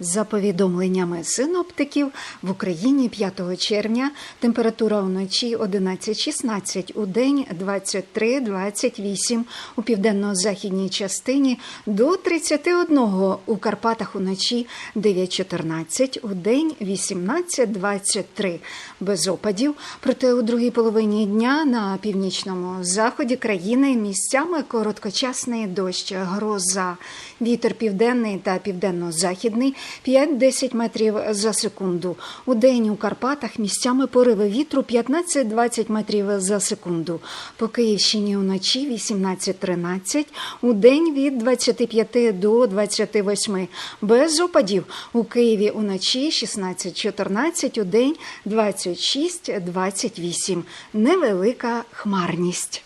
За повідомленнями синоптиків, в Україні 5 червня температура вночі 11-16, у день 23-28, у південно-західній частині до 31, у Карпатах уночі 9-14, у день 18-23. Без опадів, проте у другій половині дня на північному заході країни місцями короткочасний дощ, гроза. Вітер південний та південно-західний 5-10 метрів за секунду. У день у Карпатах місцями пориви вітру 15-20 метрів за секунду. По Київщині уночі 18-13, у день від 25 до 28. Без опадів у Києві уночі 16-14, у день 26-28. Невелика хмарність.